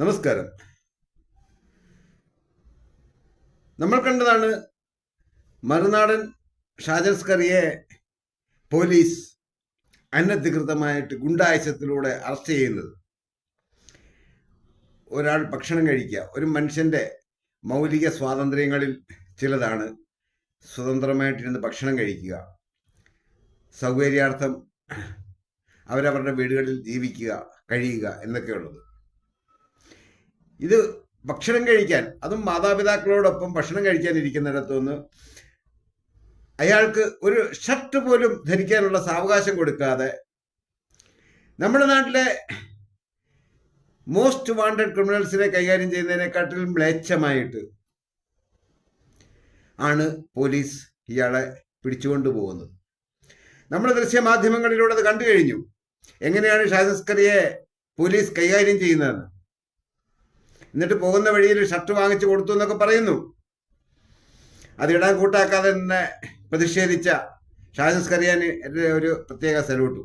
നമസ്കാരം. നമ്മൾ കണ്ടതാണ് മറുനാടൻ ഷാജൻസ്കറിയെ പോലീസ് അനധികൃതമായിട്ട് ഗുണ്ടായുസത്തിലൂടെ അറസ്റ്റ് ചെയ്യുന്നത്. ഒരാൾ ഭക്ഷണം കഴിക്കുക ഒരു മനുഷ്യന്റെ മൗലിക സ്വാതന്ത്ര്യങ്ങളിൽ ചിലതാണ് സ്വതന്ത്രമായിട്ടിരുന്ന് ഭക്ഷണം കഴിക്കുക. സൗകര്യാർത്ഥം അവരവരുടെ വീടുകളിൽ ജീവിക്കുക കഴിയുക എന്നൊക്കെയുള്ളത്. ഇത് ഭക്ഷണം കഴിക്കാൻ അതും മാതാപിതാക്കളോടൊപ്പം ഭക്ഷണം കഴിക്കാൻ ഇരിക്കുന്നിടത്തുനിന്ന് അയാൾക്ക് ഒരു ഷർട്ട് പോലും ധരിക്കാനുള്ള സാവകാശം കൊടുക്കാതെ നമ്മുടെ നാട്ടിലെ മോസ്റ്റ് വാണ്ടഡ് ക്രിമിനൽസിനെ കൈകാര്യം ചെയ്യുന്നതിനെക്കാട്ടിലും മ്ലേച്ഛമായിട്ട് ആണ് പോലീസ് ഇയാളെ പിടിച്ചുകൊണ്ടു പോകുന്നത്. നമ്മൾ ദൃശ്യമാധ്യമങ്ങളിലൂടെ അത് കണ്ടു കഴിഞ്ഞു. എങ്ങനെയാണ് ഷാജസ്കറിയെ പോലീസ് കൈകാര്യം ചെയ്യുന്നതെന്ന്. എന്നിട്ട് പോകുന്ന വഴിയിൽ ഷർട്ട് വാങ്ങിച്ചു കൊടുത്തു എന്നൊക്കെ പറയുന്നു. അതിടാൻ കൂട്ടാക്കാതെ തന്നെ പ്രതിഷേധിച്ച ഷാജസ് കറിയാന് എന്റെ ഒരു പ്രത്യേക സല്യൂട്ടു.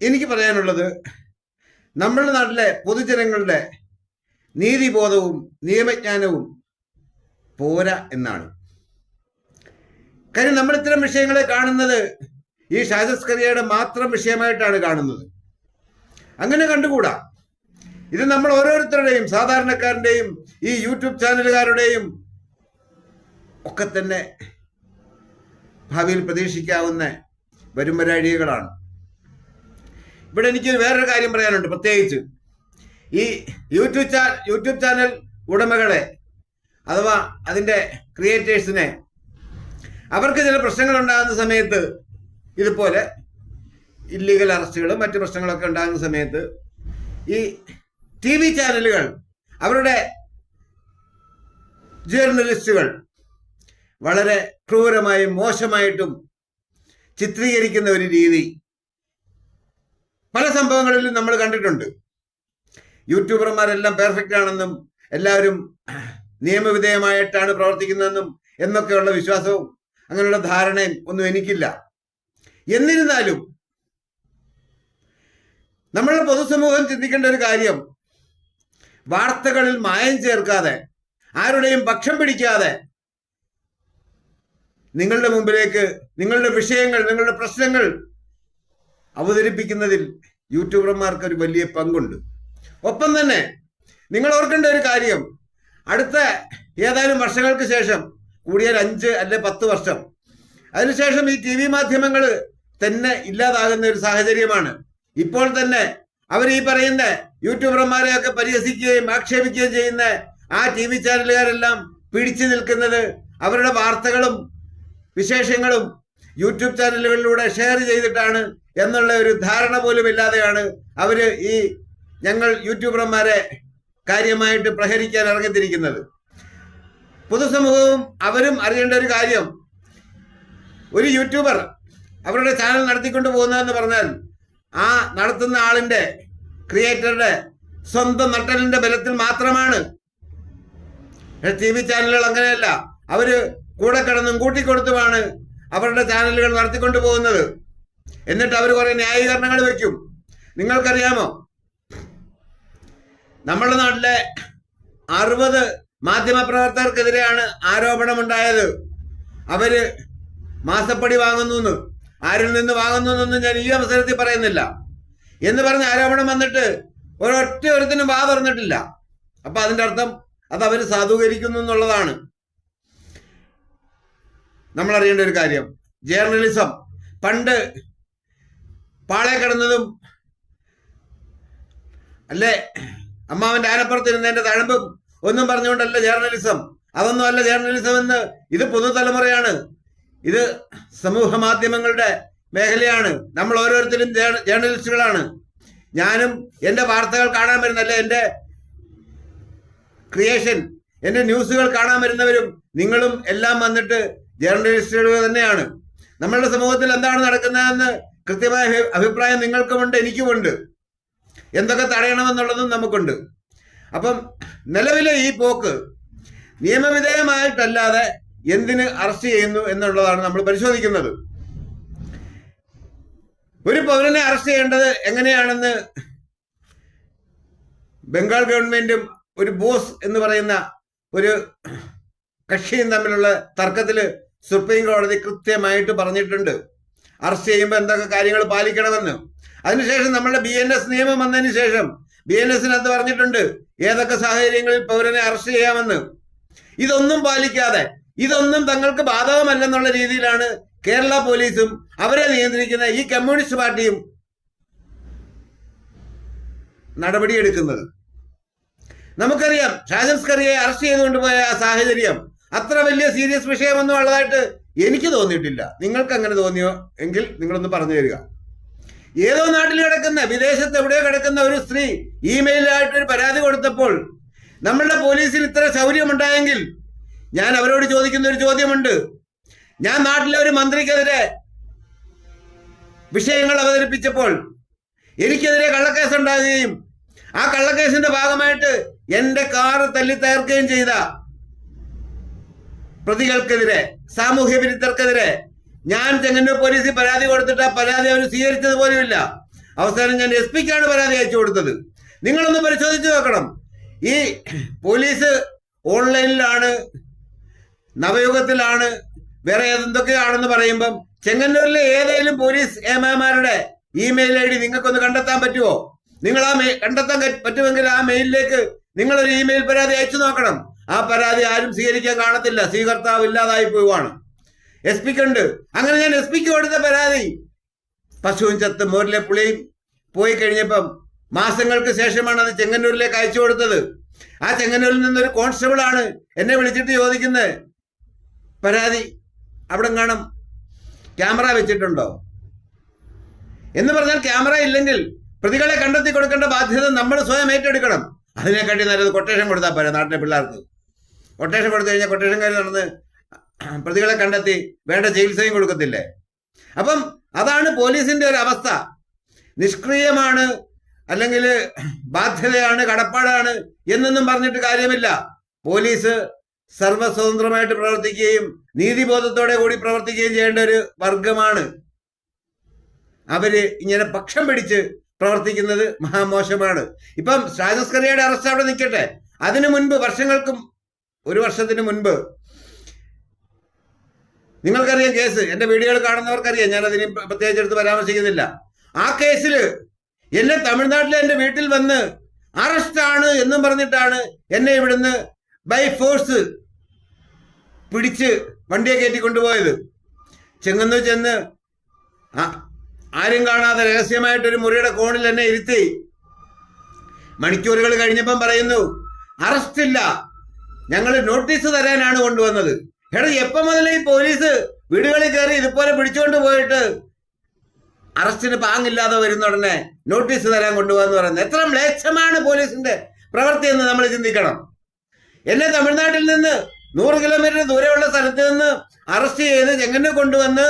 എനിക്ക് പറയാനുള്ളത് നമ്മുടെ നാട്ടിലെ പൊതുജനങ്ങളുടെ നീതിബോധവും നിയമജ്ഞാനവും പോരാ എന്നാണ്. കാര്യം നമ്മൾ ഇത്തരം വിഷയങ്ങളെ കാണുന്നത് ഈ ഷാജസ് കറിയയുടെ മാത്രം വിഷയമായിട്ടാണ് കാണുന്നത്. അങ്ങനെ കണ്ടുകൂടാ. ഇത് നമ്മൾ ഓരോരുത്തരുടെയും സാധാരണക്കാരന്റെയും ഈ യൂട്യൂബ് ചാനലുകാരുടെയും ഒക്കെ തന്നെ ഭാവിയിൽ പ്രതീക്ഷിക്കാവുന്ന വരുംവരാഴികകളാണ് ഇവിടെ എനിക്ക് വേറൊരു കാര്യം പറയാനുണ്ട് പ്രത്യേകിച്ച്. ഈ യൂട്യൂബ് ചാ യൂട്യൂബ് ചാനൽ ഉടമകളെ അഥവാ അതിന്റെ ക്രിയേറ്റേഴ്സിനെ അവർക്ക് ചില പ്രശ്നങ്ങൾ ഉണ്ടാകുന്ന സമയത്ത് ഇതുപോലെ ഇല്ലീഗൽ അറസ്റ്റുകളും മറ്റു പ്രശ്നങ്ങളൊക്കെ ഉണ്ടാകുന്ന സമയത്ത് ഈ ടി വി ചാനലുകൾ അവരുടെ ജേർണലിസ്റ്റുകൾ വളരെ ക്രൂരമായും മോശമായിട്ടും ചിത്രീകരിക്കുന്ന ഒരു രീതി പല സംഭവങ്ങളിലും നമ്മൾ കണ്ടിട്ടുണ്ട്. യൂട്യൂബർമാരെല്ലാം പെർഫെക്റ്റ് ആണെന്നും എല്ലാവരും നിയമവിധേയമായിട്ടാണ് പ്രവർത്തിക്കുന്നതെന്നും എന്നൊക്കെയുള്ള വിശ്വാസവും അങ്ങനെയുള്ള ധാരണയും ഒന്നും എനിക്കില്ല. എന്നിരുന്നാലും നമ്മളുടെ പൊതുസമൂഹം ചിന്തിക്കേണ്ട ഒരു കാര്യം. വാർത്തകളിൽ മായം ചേർക്കാതെ ആരുടെയും പക്ഷം പിടിക്കാതെ നിങ്ങളുടെ മുമ്പിലേക്ക് നിങ്ങളുടെ വിഷയങ്ങൾ നിങ്ങളുടെ പ്രശ്നങ്ങൾ അവതരിപ്പിക്കുന്നതിൽ യൂട്യൂബർമാർക്ക് ഒരു വലിയ പങ്കുണ്ട്. ഒപ്പം തന്നെ നിങ്ങൾ ഓർക്കേണ്ട ഒരു കാര്യം. അടുത്ത ഏതാനും വർഷങ്ങൾക്ക് ശേഷം കൂടിയാൽ അഞ്ച് അല്ലെ പത്ത് വർഷം അതിനുശേഷം ഈ ടി വി മാധ്യമങ്ങൾ തന്നെ ഇല്ലാതാകുന്ന ഒരു സാഹചര്യമാണ്. ഇപ്പോൾ തന്നെ അവർ ഈ പറയുന്ന യൂട്യൂബർമാരെയൊക്കെ പരിഹസിക്കുകയും ആക്ഷേപിക്കുകയും ചെയ്യുന്ന ആ ടി വി ചാനലുകാരെല്ലാം പിടിച്ചു നിൽക്കുന്നത് അവരുടെ വാർത്തകളും വിശേഷങ്ങളും യൂട്യൂബ് ചാനലുകളിലൂടെ ഷെയർ ചെയ്തിട്ടാണ് എന്നുള്ള ഒരു ധാരണ പോലും ഇല്ലാതെയാണ് അവർ ഈ ഞങ്ങൾ യൂട്യൂബർമാരെ കാര്യമായിട്ട് പ്രഹരിക്കാൻ ഇറങ്ങിത്തിരിക്കുന്നത്. പൊതുസമൂഹവും അവരും അറിയേണ്ട ഒരു കാര്യം. ഒരു യൂട്യൂബർ അവരുടെ ചാനൽ നടത്തിക്കൊണ്ട് പോകുന്നതെന്ന് പറഞ്ഞാൽ ആ നടത്തുന്ന ആളിന്റെ ക്രിയേറ്ററുടെ സ്വന്തം നട്ടലിന്റെ ബലത്തിൽ മാത്രമാണ്. ടി വി ചാനലുകൾ അങ്ങനെയല്ല. അവർ കൂടെ കിടന്നും കൂട്ടിക്കൊടുത്തുമാണ് അവരുടെ ചാനലുകൾ നടത്തിക്കൊണ്ട് പോകുന്നത്. എന്നിട്ട് അവർ കുറെ ന്യായീകരണങ്ങൾ വെക്കും. നിങ്ങൾക്കറിയാമോ? നമ്മുടെ നാട്ടിലെ അറുപത് മാധ്യമപ്രവർത്തകർക്കെതിരെയാണ് ആരോപണമുണ്ടായത്. അവർ മാസപ്പടി വാങ്ങുന്നു ആരിൽ നിന്ന് വാങ്ങുന്നു എന്നൊന്നും ഞാൻ ഈ അവസരത്തിൽ പറയുന്നില്ല. എന്ന് പറഞ്ഞ ആരോപണം വന്നിട്ട് ഒരൊറ്റ ഒരുത്തിനും വാ പറഞ്ഞിട്ടില്ല. അപ്പൊ അതിന്റെ അർത്ഥം അത് അവർ സാധൂകരിക്കുന്നു എന്നുള്ളതാണ്. നമ്മൾ അറിയേണ്ട ഒരു കാര്യം. ജേർണലിസം. പണ്ട് പാളെ കിടന്നതും അല്ലേ അമ്മാവന്റെ ആനപ്പുറത്തിരുന്നതിന്റെ തഴമ്പും ഒന്നും പറഞ്ഞുകൊണ്ടല്ല ജേർണലിസം. അതൊന്നും അല്ല ജേർണലിസം എന്ന് ഇത് പുതുതലമുറയാണ്. ഇത് സമൂഹ മാധ്യമങ്ങളുടെ മേഖലയാണ്. നമ്മൾ ഓരോരുത്തരും ജേർണലിസ്റ്റുകളാണ് ഞാനും എന്റെ വാർത്തകൾ കാണാൻ വരുന്നല്ല എന്റെ ക്രിയേഷൻ എന്റെ ന്യൂസുകൾ കാണാൻ വരുന്നവരും നിങ്ങളും എല്ലാം വന്നിട്ട് ജേർണലിസ്റ്റുകൾ തന്നെയാണ്. നമ്മളുടെ സമൂഹത്തിൽ എന്താണ് നടക്കുന്നതെന്ന് കൃത്യമായ അഭി- അഭിപ്രായം നിങ്ങൾക്കുമുണ്ട് എനിക്കുമുണ്ട്. എന്തൊക്കെ തടയണമെന്നുള്ളതും നമുക്കുണ്ട്. അപ്പം നിലവിലെ ഈ പോക്ക് നിയമവിധേയമായിട്ടല്ലാതെ എന്തിന് അറസ്റ്റ് ചെയ്യുന്നു എന്നുള്ളതാണ് നമ്മൾ പരിശോധിക്കുന്നത്. ഒരു പൗരനെ അറസ്റ്റ് ചെയ്യേണ്ടത് എങ്ങനെയാണെന്ന് ബംഗാൾ ഗവൺമെന്റും ഒരു ബോസ് എന്ന് പറയുന്ന ഒരു കക്ഷിയും തമ്മിലുള്ള തർക്കത്തിൽ സുപ്രീം കോടതി കൃത്യമായിട്ട് പറഞ്ഞിട്ടുണ്ട്. അറസ്റ്റ് ചെയ്യുമ്പോൾ എന്തൊക്കെ കാര്യങ്ങൾ പാലിക്കണമെന്ന്. അതിനുശേഷം നമ്മുടെ ബി എൻ എസ് നിയമം വന്നതിന് ശേഷം ബി എൻ എസിനകത്ത് പറഞ്ഞിട്ടുണ്ട് ഏതൊക്കെ സാഹചര്യങ്ങളിൽ പൗരനെ അറസ്റ്റ് ചെയ്യാമെന്ന്. ഇതൊന്നും പാലിക്കാതെ ഇതൊന്നും തങ്ങൾക്ക് ബാധകമല്ലെന്നുള്ള രീതിയിലാണ് കേരള പോലീസും അവരെ നിയന്ത്രിക്കുന്ന ഈ കമ്മ്യൂണിസ്റ്റ് പാർട്ടിയും നടപടിയെടുക്കുന്നത്. നമുക്കറിയാം ഷാജൻസ്കറിയെ അറസ്റ്റ് ചെയ്തുകൊണ്ട് പോയ ആ സാഹചര്യം അത്ര വലിയ സീരിയസ് വിഷയമൊന്നും ഉള്ളതായിട്ട് എനിക്ക് തോന്നിയിട്ടില്ല. നിങ്ങൾക്ക് അങ്ങനെ തോന്നിയോ എങ്കിൽ നിങ്ങളൊന്ന് പറഞ്ഞു തരിക. ഏതോ നാട്ടിൽ കിടക്കുന്ന വിദേശത്ത് എവിടെയോ കിടക്കുന്ന ഒരു സ്ത്രീ ഇമെയിലായിട്ട് ഒരു പരാതി കൊടുത്തപ്പോൾ നമ്മളുടെ പോലീസിന് ഇത്ര ശൗര്യമുണ്ടായെങ്കിൽ ഞാൻ അവരോട് ചോദിക്കുന്ന ഒരു ചോദ്യമുണ്ട്. ഞാൻ നാട്ടിലെ ഒരു മന്ത്രിക്കെതിരെ വിഷയങ്ങൾ അവതരിപ്പിച്ചപ്പോൾ എനിക്കെതിരെ കള്ളക്കേസ് ഉണ്ടാകുകയും ആ കള്ളക്കേസിന്റെ ഭാഗമായിട്ട് എന്റെ കാറ് തല്ലി തകർക്കുകയും ചെയ്ത പ്രതികൾക്കെതിരെ സാമൂഹ്യ വിരുദ്ധർക്കെതിരെ ഞാൻ ചെങ്ങന്നൂർ പോലീസിൽ പരാതി കൊടുത്തിട്ട് ആ പരാതി അവർ സ്വീകരിച്ചത് പോലുമില്ല. അവസാനം ഞാൻ എസ് പിക്കാണ് പരാതി അയച്ചു കൊടുത്തത്. നിങ്ങളൊന്ന് പരിശോധിച്ച് നോക്കണം. ഈ പോലീസ് ഓൺലൈനിലാണ് നവയുഗത്തിലാണ് വേറെ എന്തൊക്കെയാണെന്ന് പറയുമ്പം ചെങ്ങന്നൂരിലെ ഏതെങ്കിലും പോലീസ് ഏമാമാരുടെ ഇമെയിൽ ഐ ഡി നിങ്ങൾക്കൊന്ന് കണ്ടെത്താൻ പറ്റുമോ നിങ്ങൾ ആ കണ്ടെത്താൻ പറ്റുമെങ്കിൽ ആ മെയിലിലേക്ക് നിങ്ങൾ ഒരു ഇമെയിൽ പരാതി അയച്ചു നോക്കണം. ആ പരാതി ആരും സ്വീകരിക്കാൻ കാണത്തില്ല. സ്വീകർത്താവ് ഇല്ലാതായി പോവുകയാണ്. എസ് പിക്ക് ഉണ്ട് അങ്ങനെ ഞാൻ എസ് പിക്ക് കൊടുത്ത പരാതി പശുവും ചത്ത് മോരിലെ പുളിയും പോയി കഴിഞ്ഞപ്പം മാസങ്ങൾക്ക് ശേഷമാണ് അത് ചെങ്ങന്നൂരിലേക്ക് അയച്ചു കൊടുത്തത്. ആ ചെങ്ങന്നൂരിൽ നിന്നൊരു കോൺസ്റ്റബിൾ ആണ് എന്നെ വിളിച്ചിട്ട് ചോദിക്കുന്നത്. പരാതി അവിടെ കാണും. ക്യാമറ വെച്ചിട്ടുണ്ടോ? എന്ന് പറഞ്ഞാൽ ക്യാമറ ഇല്ലെങ്കിൽ പ്രതികളെ കണ്ടെത്തി കൊടുക്കേണ്ട ബാധ്യത നമ്മൾ സ്വയം ഏറ്റെടുക്കണം. അതിനെക്കാട്ടി നല്ലത് കൊട്ടേഷൻ കൊടുത്താൽ പോരാ നാട്ടിലെ പിള്ളേർക്ക്. കൊട്ടേഷൻ കൊടുത്തു കഴിഞ്ഞാൽ കൊട്ടേഷൻകാർ നടന്ന് പ്രതികളെ കണ്ടെത്തി വേണ്ട ചികിത്സയും കൊടുക്കത്തില്ലേ? അപ്പം അതാണ് പോലീസിന്റെ ഒരു അവസ്ഥ. നിഷ്ക്രിയമാണ് അല്ലെങ്കിൽ ബാധ്യതയാണ് കടപ്പാടാണ് എന്നൊന്നും പറഞ്ഞിട്ട് കാര്യമില്ല. പോലീസ് സർവസ്വതന്ത്രമായിട്ട് പ്രവർത്തിക്കുകയും നീതിബോധത്തോടെ കൂടി പ്രവർത്തിക്കുകയും ചെയ്യേണ്ട ഒരു വർഗമാണ്. അവർ ഇങ്ങനെ പക്ഷം പിടിച്ച് പ്രവർത്തിക്കുന്നത് മഹാമോശമാണ്. ഇപ്പം ഷാജസ്കറിയുടെ അറസ്റ്റ് അവിടെ നിൽക്കട്ടെ. അതിനു മുൻപ് വർഷങ്ങൾക്കും ഒരു വർഷത്തിന് മുൻപ് നിങ്ങൾക്കറിയാം കേസ്. എന്റെ വീഡിയോകൾ കാണുന്നവർക്കറിയാം. ഞാൻ അതിന് പ്രത്യേകിച്ച് എടുത്ത് പരാമർശിക്കുന്നില്ല. ആ കേസിൽ എന്നെ തമിഴ്നാട്ടിലെ എന്റെ വീട്ടിൽ വന്ന് അറസ്റ്റാണ് എന്നും പറഞ്ഞിട്ടാണ് എന്നെ ഇവിടുന്ന് ബൈ ഫോഴ്സ് പിടിച്ച് വണ്ടിയെ കയറ്റി കൊണ്ടുപോയത്. ചെങ്ങന്നു ചെന്ന് ആരും കാണാതെ രഹസ്യമായിട്ടൊരു മുറിയുടെ കോണിൽ എന്നെ ഇരുത്തി. മണിക്കൂറുകൾ കഴിഞ്ഞപ്പം പറയുന്നു അറസ്റ്റ് ഇല്ല ഞങ്ങൾ നോട്ടീസ് തരാനാണ് കൊണ്ടുവന്നത്. എടാ എപ്പം മുതൽ ഈ പോലീസ് വീടുകളിൽ കയറി ഇതുപോലെ പിടിച്ചുകൊണ്ട് പോയിട്ട് അറസ്റ്റിന് പാങ്ങില്ലാതെ വരുന്ന ഉടനെ നോട്ടീസ് തരാൻ കൊണ്ടുപോകാന്ന് പറയുന്നത്? എത്ര മ്ലേച്ഛമാണ് പോലീസിന്റെ പ്രവൃത്തി എന്ന് നമ്മൾ ചിന്തിക്കണം. എന്നെ തമിഴ്നാട്ടിൽ നിന്ന് നൂറ് കിലോമീറ്റർ ദൂരെയുള്ള സ്ഥലത്ത് നിന്ന് അറസ്റ്റ് ചെയ്ത് ചെങ്ങന്നെ കൊണ്ടുവന്ന്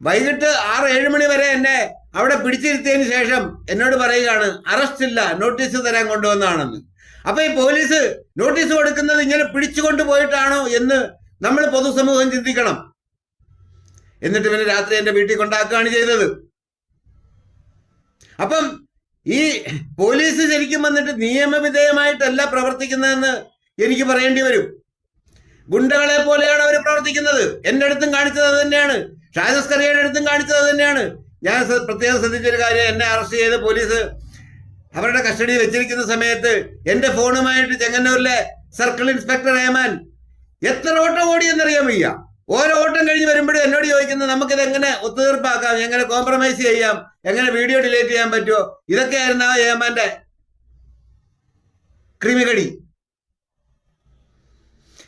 വൈകിട്ട് ആറ് ഏഴ് മണി വരെ എന്നെ അവിടെ പിടിച്ചിരുത്തിയതിന് ശേഷം എന്നോട് പറയുകയാണ് അറസ്റ്റ് ഇല്ല നോട്ടീസ് തരാൻ കൊണ്ടുവന്നാണെന്ന് അപ്പൊ ഈ പോലീസ് നോട്ടീസ് കൊടുക്കുന്നത് ഇങ്ങനെ പിടിച്ചു പോയിട്ടാണോ എന്ന് നമ്മൾ പൊതുസമൂഹം ചിന്തിക്കണം. എന്നിട്ട് പിന്നെ രാത്രി എന്റെ വീട്ടിൽ കൊണ്ടാക്കുകയാണ് ചെയ്തത്. അപ്പം ഈ പോലീസ് ശരിക്കും വന്നിട്ട് നിയമവിധേയമായിട്ടല്ല പ്രവർത്തിക്കുന്നതെന്ന് എനിക്ക് പറയേണ്ടി വരും. ഗുണ്ടകളെ പോലെയാണ് അവർ പ്രവർത്തിക്കുന്നത്. എന്റെ അടുത്തും കാണിച്ചത് അത് തന്നെയാണ്. ഷാജസ്കറിയുടെ അടുത്തും കാണിച്ചത് തന്നെയാണ്. ഞാൻ പ്രത്യേകം ശ്രദ്ധിച്ചൊരു കാര്യം എന്നെ അറസ്റ്റ് ചെയ്ത് പോലീസ് അവരുടെ കസ്റ്റഡിയിൽ വെച്ചിരിക്കുന്ന സമയത്ത് എന്റെ ഫോണുമായിട്ട് ചെങ്ങന്നൂരിലെ സർക്കിൾ ഇൻസ്പെക്ടർ ഏമാൻ എത്ര ഓട്ടം ഓടിയെന്നറിയാൻ വയ്യ. ഓരോ ഓട്ടം കഴിഞ്ഞ് വരുമ്പോഴും എന്നോട് ചോദിക്കുന്നത് നമുക്കിത് എങ്ങനെ ഒത്തുതീർപ്പാക്കാം? എങ്ങനെ കോംപ്രമൈസ് ചെയ്യാം? എങ്ങനെ വീഡിയോ ഡിലീറ്റ് ചെയ്യാൻ പറ്റുമോ ഇതൊക്കെയായിരുന്നു ആ ഹേമാന്റെ ക്രിമികടി.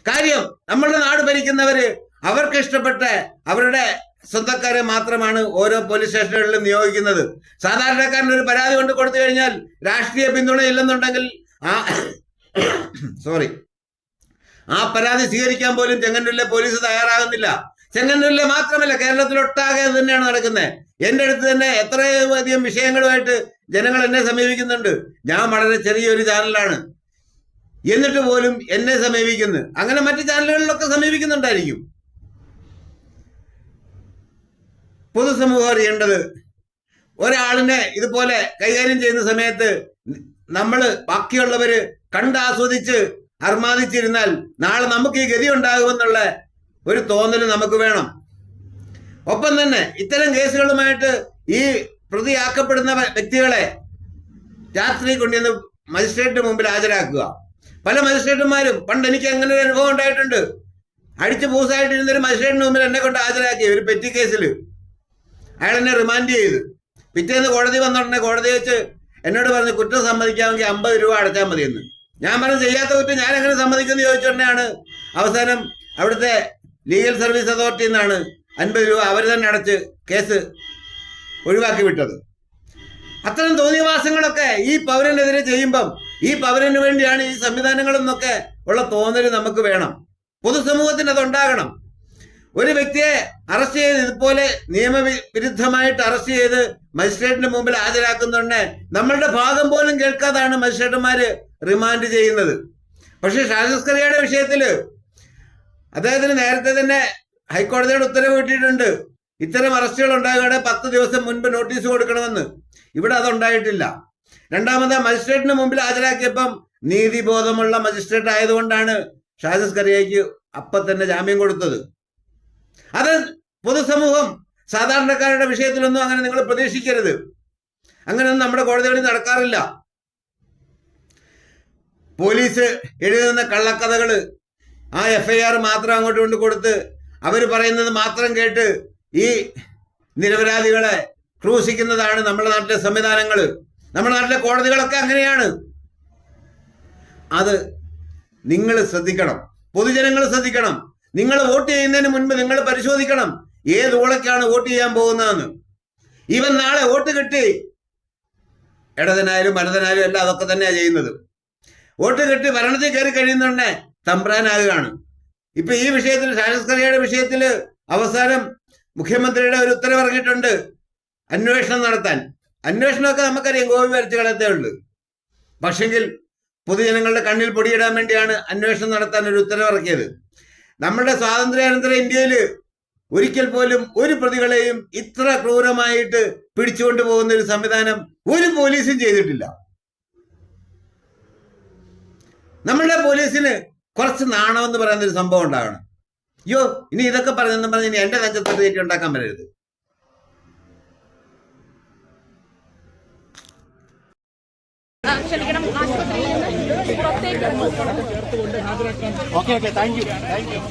കാര്യം നമ്മളുടെ നാട് ഭരിക്കുന്നവര് അവർക്ക് ഇഷ്ടപ്പെട്ട അവരുടെ സ്വന്തക്കാരെ മാത്രമാണ് ഓരോ പോലീസ് സ്റ്റേഷനുകളിലും നിയോഗിക്കുന്നത്. സാധാരണക്കാരൻ ഒരു പരാതി കൊണ്ട് കൊടുത്തു കഴിഞ്ഞാൽ രാഷ്ട്രീയ പിന്തുണ ഇല്ലെന്നുണ്ടെങ്കിൽ ആ സോറി ആ പരാതി സ്വീകരിക്കാൻ പോലും ചെങ്ങന്നൂരിലെ പോലീസ് തയ്യാറാകുന്നില്ല. ചെങ്ങന്നൂരിലെ മാത്രമല്ല കേരളത്തിലൊട്ടാകെ തന്നെയാണ് നടക്കുന്നത് എന്റെ അടുത്ത് തന്നെ എത്രയധികം വിഷയങ്ങളുമായിട്ട് ജനങ്ങൾ എന്നെ സമീപിക്കുന്നുണ്ട്. ഞാൻ വളരെ ചെറിയൊരു ചാനലാണ് എന്നിട്ട് പോലും എന്നെ സമീപിക്കുന്നു. അങ്ങനെ മറ്റു ചാനലുകളിലൊക്കെ സമീപിക്കുന്നുണ്ടായിരിക്കും. പൊതുസമൂഹം അറിയേണ്ടത് ഒരാളിനെ ഇതുപോലെ കൈകാര്യം ചെയ്യുന്ന സമയത്ത് നമ്മൾ ബാക്കിയുള്ളവര് കണ്ടാസ്വദിച്ച് അർമാദിച്ചിരുന്നാൽ നാളെ നമുക്ക് ഈ ഗതി ഉണ്ടാകുമെന്നുള്ള ഒരു തോന്നൽ നമുക്ക് വേണം. ഒപ്പം തന്നെ ഇത്തരം കേസുകളുമായിട്ട് ഈ പ്രതിയാക്കപ്പെടുന്ന വ്യക്തികളെ രാത്രി കൊണ്ടുവന്ന് മജിസ്ട്രേറ്റ് മുമ്പിൽ ഹാജരാക്കുക. പല മജിസ്ട്രേറ്റുമാരും പണ്ട് എനിക്ക് അങ്ങനെ ഒരു അനുഭവം ഉണ്ടായിട്ടുണ്ട്. അടിച്ച് പൂസായിട്ടിരുന്ന ഒരു മജിസ്ട്രേറ്റിന് മുമ്പിൽ എന്നെ കൊണ്ട് ഹാജരാക്കി ഒരു പെറ്റി കേസിൽ. അയാൾ എന്നെ റിമാൻഡ് ചെയ്ത്. പിറ്റേന്ന് കോടതി വന്നിട്ടുണ്ടെങ്കിൽ കോടതി വെച്ച് എന്നോട് പറഞ്ഞു കുറ്റം സമ്മതിക്കാമെങ്കിൽ അമ്പത് രൂപ അടച്ചാൽ മതിയെന്ന്. ഞാൻ പറഞ്ഞു ചെയ്യാത്ത കുറ്റം ഞാൻ എങ്ങനെ സമ്മതിക്കുമെന്ന് ചോദിച്ചുടനെയാണ് അവസാനം അവിടുത്തെ ലീഗൽ സർവീസ് അതോറിറ്റിയിൽ നിന്നാണ് അൻപത് രൂപ അവർ തന്നെ അടച്ച് കേസ് ഒഴിവാക്കി വിട്ടത്. അത്തരം തോന്നിയവാസങ്ങളൊക്കെ ഈ പൗരനെതിരെ ചെയ്യുമ്പം ഈ പൗരന് വേണ്ടിയാണ് ഈ സംവിധാനങ്ങളെന്നൊക്കെ ഉള്ള തോന്നൽ നമുക്ക് വേണം. പൊതുസമൂഹത്തിന് അതുണ്ടാകണം. ഒരു വ്യക്തിയെ അറസ്റ്റ് ചെയ്ത് ഇതുപോലെ നിയമവിരുദ്ധമായിട്ട് അറസ്റ്റ് ചെയ്ത് മജിസ്ട്രേറ്റിന്റെ മുമ്പിൽ ഹാജരാക്കുന്നുണ്ടെ നമ്മളുടെ ഭാഗം പോലും കേൾക്കാതാണ് മജിസ്ട്രേറ്റുമാര് റിമാൻഡ് ചെയ്യുന്നത്. പക്ഷെ ഷാജസ്കറിയുടെ വിഷയത്തിൽ അദ്ദേഹത്തിന് നേരത്തെ തന്നെ ഹൈക്കോടതിയുടെ ഉത്തരവ് കിട്ടിയിട്ടുണ്ട്. ഇത്തരം അറസ്റ്റുകൾ ഉണ്ടാകുകയാണെങ്കിൽ പത്ത് ദിവസം മുൻപ് നോട്ടീസ് കൊടുക്കണമെന്ന്. ഇവിടെ അതുണ്ടായിട്ടില്ല രണ്ടാമത് മജിസ്ട്രേറ്റിന് മുമ്പിൽ ഹാജരാക്കിയപ്പം നീതിബോധമുള്ള മജിസ്ട്രേറ്റ് ആയതുകൊണ്ടാണ് ഷാജസ് കറിയയ്ക്ക് അപ്പം തന്നെ ജാമ്യം കൊടുത്തത്. അത് പൊതുസമൂഹം സാധാരണക്കാരുടെ വിഷയത്തിലൊന്നും അങ്ങനെ നിങ്ങൾ പ്രതീക്ഷിക്കരുത്. അങ്ങനെയൊന്നും നമ്മുടെ കോടതികളിൽ നടക്കാറില്ല. പോലീസ് എഴുതുന്ന കള്ളക്കഥകൾ ആ എഫ് ഐ ആർ മാത്രം അങ്ങോട്ട് കൊണ്ട് കൊടുത്ത് അവർ പറയുന്നത് മാത്രം കേട്ട് ഈ നിരപരാധികളെ ക്രൂശിക്കുന്നതാണ് നമ്മുടെ നാട്ടിലെ സംവിധാനങ്ങൾ നമ്മുടെ നാട്ടിലെ കോടതികളൊക്കെ അങ്ങനെയാണ്. അത് നിങ്ങൾ ശ്രദ്ധിക്കണം. പൊതുജനങ്ങൾ ശ്രദ്ധിക്കണം. നിങ്ങൾ വോട്ട് ചെയ്യുന്നതിന് മുൻപ് നിങ്ങൾ പരിശോധിക്കണം. ഏത് ഊളക്കാണ് വോട്ട് ചെയ്യാൻ പോകുന്നതെന്ന്. ഇവൻ നാളെ വോട്ട് കിട്ടി. ഇടതനായാലും വലതനായാലും എല്ലാം അതൊക്കെ തന്നെയാണ് ചെയ്യുന്നത്. വോട്ട് കിട്ടി ഭരണത്തിൽ കയറി കഴിയുന്നുണ്ടേ തമ്പ്രാനാകുകയാണ്. ഇപ്പൊ ഈ വിഷയത്തിൽ ഷാജസ്കറിയയുടെ വിഷയത്തിൽ അവസാനം മുഖ്യമന്ത്രിയുടെ ഒരു ഉത്തരവ് ഇറങ്ങിയിട്ടുണ്ട് അന്വേഷണം നടത്താൻ. അന്വേഷണമൊക്കെ നമുക്കറിയാം ഗോപി വരച്ച് കളയത്തേ ഉള്ളൂ. പക്ഷെങ്കിൽ പൊതുജനങ്ങളുടെ കണ്ണിൽ പൊടിയിടാൻ വേണ്ടിയാണ് അന്വേഷണം നടത്താൻ ഒരു ഉത്തരവിറക്കിയത്. നമ്മുടെ സ്വാതന്ത്ര്യാനന്തര ഇന്ത്യയിൽ ഒരിക്കൽ പോലും ഒരു പ്രതികളെയും ഇത്ര ക്രൂരമായിട്ട് പിടിച്ചുകൊണ്ട് പോകുന്ന ഒരു സംവിധാനം ഒരു പോലീസും ചെയ്തിട്ടില്ല. നമ്മളുടെ പോലീസിന് കുറച്ച് നാണമെന്ന് പറയുന്ന ഒരു സംഭവം ഉണ്ടാകണം. അയ്യോ ഇനി ഇതൊക്കെ പറഞ്ഞെന്ന് പറഞ്ഞ് ഇനി എന്റെ നെഞ്ചത്തോട്ട് ഉണ്ടാക്കാൻ വരരുത്. ക്ഷമിക്കണം ആശുപത്രിയിൽ നിന്ന് പുറത്തേക്ക് okay okay thank you thank you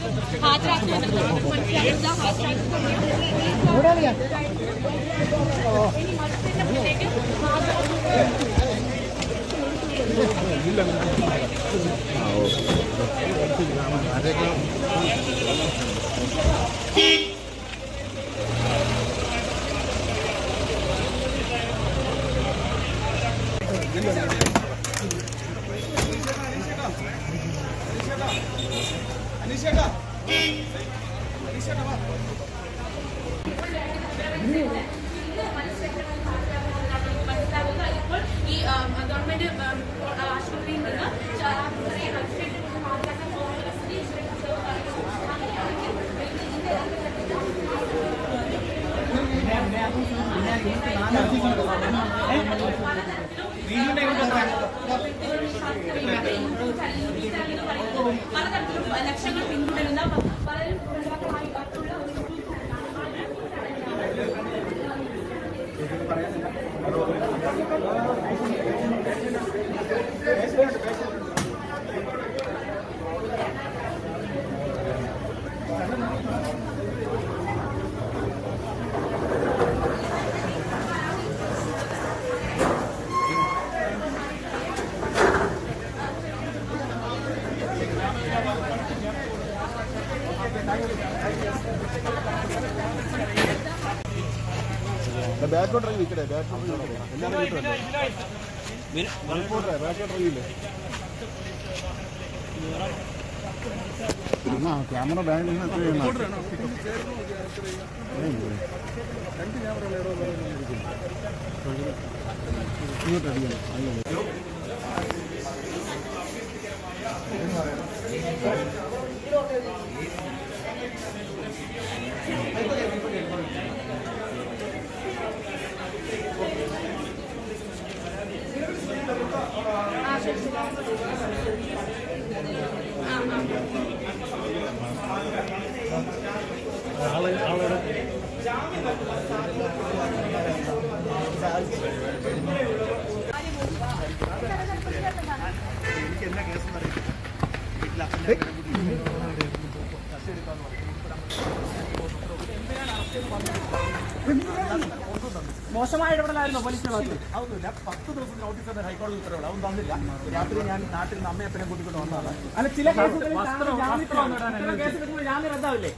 ഹാജരാക്കിയത് മനസ്സിലാക്കുക ഗവൺമെന്റ് ആ, ആശുപത്രിയിൽ നിന്ന് ചാ- ചെറിയ പലതരത്തിലും ലക്ഷ്യങ്ങൾ പിന്തുടരുന്ന പലരും മറ്റുള്ള ഒരു ബാക്കോട്ട് ബാക്കോട്ട് ഇറങ്ങി നിൽക്കട്ടെ എല്ലാവരും കിട്ടുമല്ലോ റിപ്പോർട്ടറെ ബാക്കോട്ട് എനിക്ക് എന്നാ കേസ് പറയും വീട്ടിൽ മോശമായ ഇടപെടലായിരുന്നു പോലീസിന്റെ ഭാഗത്ത് അതൊന്നുമില്ല പത്ത് ദിവസം നോട്ടീസ് തന്നെ ഹൈക്കോടതി ഉത്തരവുള്ള അതൊന്നും തന്നില്ല. രാത്രി ഞാൻ നാട്ടിൽ നിന്ന് അമ്മയപ്പനെ കൂട്ടിക്കൊണ്ട് വന്നതാണ്. അല്ല ചില കേസുകളിൽ ജാമ്യം റദ്ദാവില്ലേ?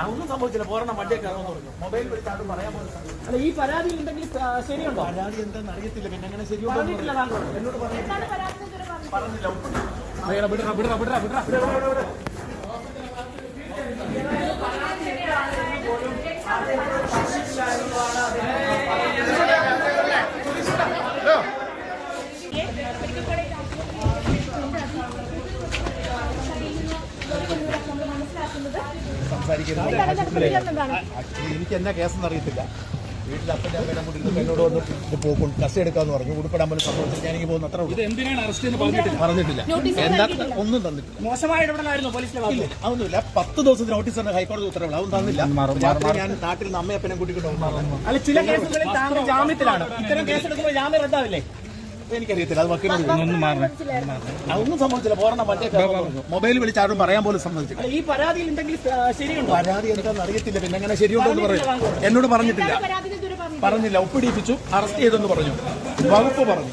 അതൊന്നും സംഭവിച്ചില്ല. പോരണ വണ്ടിയൊക്കെ പറഞ്ഞു. മൊബൈൽ വിളിച്ചാണ് പറയാൻ പോലും അല്ല ഈ പരാതി എന്തെങ്കിലും ആ, ശരിയുണ്ടോ? പരാതി എന്താണെന്ന് അറിയത്തില്ല. പിന്നെ എങ്ങനെ ശരിയുണ്ടോ എന്നോട് പറഞ്ഞില്ല പറഞ്ഞില്ല ഒപ്പിട്ടു. വിടറ വിടറ വിടറ വിടറ. സംസാരിക്കുന്നത് എനിക്ക് എന്നാ കേസെന്ന് അറിയത്തില്ല. വീട്ടിൽ അപ്പന്റെ അമ്മയുടെ കൂടി എന്നോട് വന്ന് ഇത് പോകും കസ്റ്റഡി എടുക്കാന്ന് പറഞ്ഞു. ഉടുപ്പിടാൻ പോലും സംഭവിച്ചില്ല ഞാൻ എനിക്ക് പോകുന്ന അത്ര പറഞ്ഞിട്ടില്ല? എന്താ ഒന്നും തന്നിട്ടില്ല. അതൊന്നുമില്ല. പത്ത് ദിവസത്തെ നോട്ടീസ് തന്നെ ഹൈക്കോടതി അതൊന്നും തന്നില്ല. ഞാൻ നാട്ടിൽ നിന്ന് അമ്മയപ്പനെ കൂട്ടിക്കൊണ്ട് വന്നതാണ് അല്ല ചില കേസുകളിൽ ജാമ്യത്തിലാണ്. ഇത്തരം കേസെടുക്കുമ്പോൾ ജാമ്യം റദ്ദാവില്ലേ? എനിക്കറിയത്തില്ല. അത് ഒന്നും അതൊന്നും സംഭവിച്ചില്ല പോരണ മൊബൈൽ വിളിച്ച് ആരും പറയാൻ പോലും സമ്മതിച്ചില്ല. ഈ പരാതിയിൽ എന്തെങ്കിലും ശരിയുണ്ടോ? പരാതി എന്താണെന്ന് അറിയത്തില്ല. പിന്നെ എങ്ങനെ ശരിയുണ്ടോ എന്ന് പറയും. എന്നോട് പറഞ്ഞിട്ടില്ല. പറഞ്ഞില്ല. ഒപ്പിടിപ്പിച്ചു അറസ്റ്റ് ചെയ്തെന്ന് പറഞ്ഞു. വകുപ്പ് പറഞ്ഞു.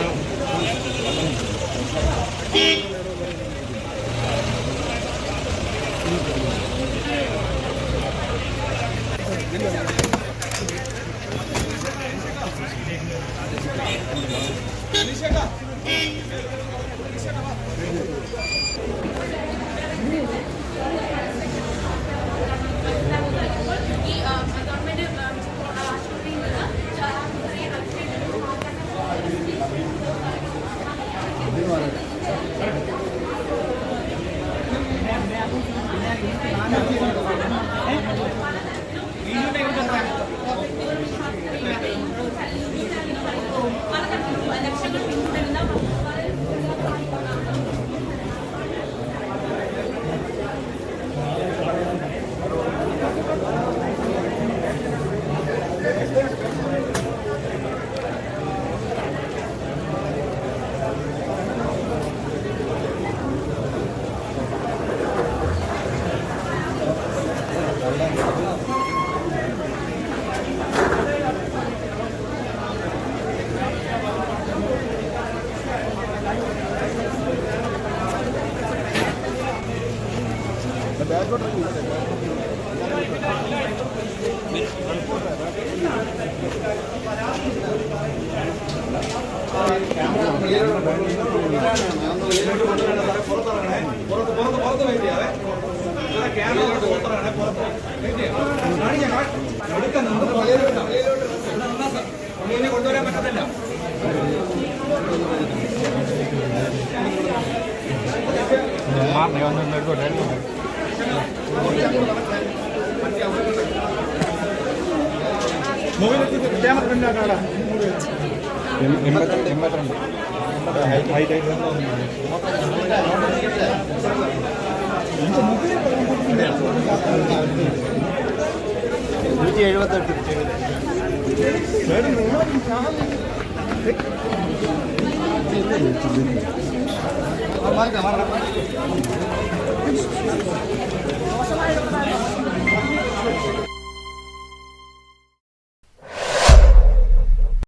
ಕೊಡ್ರಿ നൂറ്റി എഴുപത്തെട്ട്. മോശമായ ഇടപെടലായിരുന്നു Thank you.